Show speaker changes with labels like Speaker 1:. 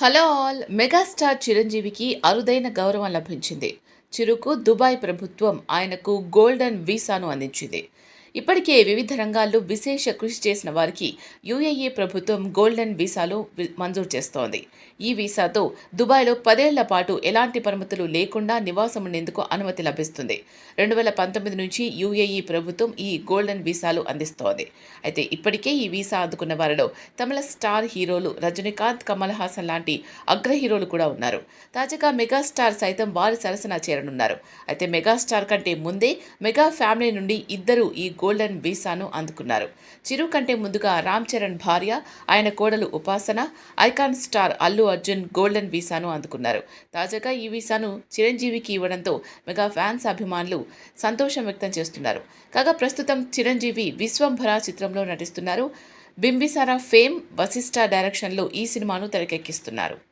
Speaker 1: Hello all. Megastar చిరంజీవికి అరుదైన గౌరవం లభించింది. చిరుకు దుబాయ్ ప్రభుత్వం ఆయనకు గోల్డెన్ వీసాను అందించింది. ఇప్పటికే వివిధ రంగాల్లో విశేష కృషి చేసిన వారికి యుఏఏ ప్రభుత్వం గోల్డెన్ వీసాలు మంజూరు చేస్తోంది. ఈ వీసాతో దుబాయ్లో పదేళ్ళ పాటు ఎలాంటి పరిమితులు లేకుండా నివాసం ఉండేందుకు అనుమతి లభిస్తుంది. రెండు వేల పంతొమ్మిది నుంచి యుఏఈ ప్రభుత్వం ఈ గోల్డెన్ వీసాలు అందిస్తోంది. అయితే ఇప్పటికే ఈ వీసా అందుకున్న వారిలో తమిళ స్టార్ హీరోలు రజనీకాంత్ కమల్ హాసన్ లాంటి అగ్ర హీరోలు కూడా ఉన్నారు. తాజాగా మెగాస్టార్ సైతం వారి సరసన చేరనున్నారు. అయితే మెగాస్టార్ కంటే ముందే మెగా ఫ్యామిలీ నుండి ఇద్దరు ఈ గోల్డెన్ వీసాను అందుకున్నారు. చిరు కంటే ముందుగా రామ్ చరణ్ భార్య ఆయన కోడలు Upasana icon star Allu Arjun golden వీసాను అందుకున్నారు. తాజాగా ఈ వీసాను చిరంజీవికి ఇవ్వడంతో మెగా ఫ్యాన్స్ అభిమానులు సంతోషం వ్యక్తం చేస్తున్నారు. కాగా ప్రస్తుతం చిరంజీవి విశ్వంభర చిత్రంలో నటిస్తున్నారు. బింబిసారా ఫేమ్ వశిష్ఠ డైరెక్షన్లో ఈ సినిమాను తెరకెక్కిస్తున్నారు.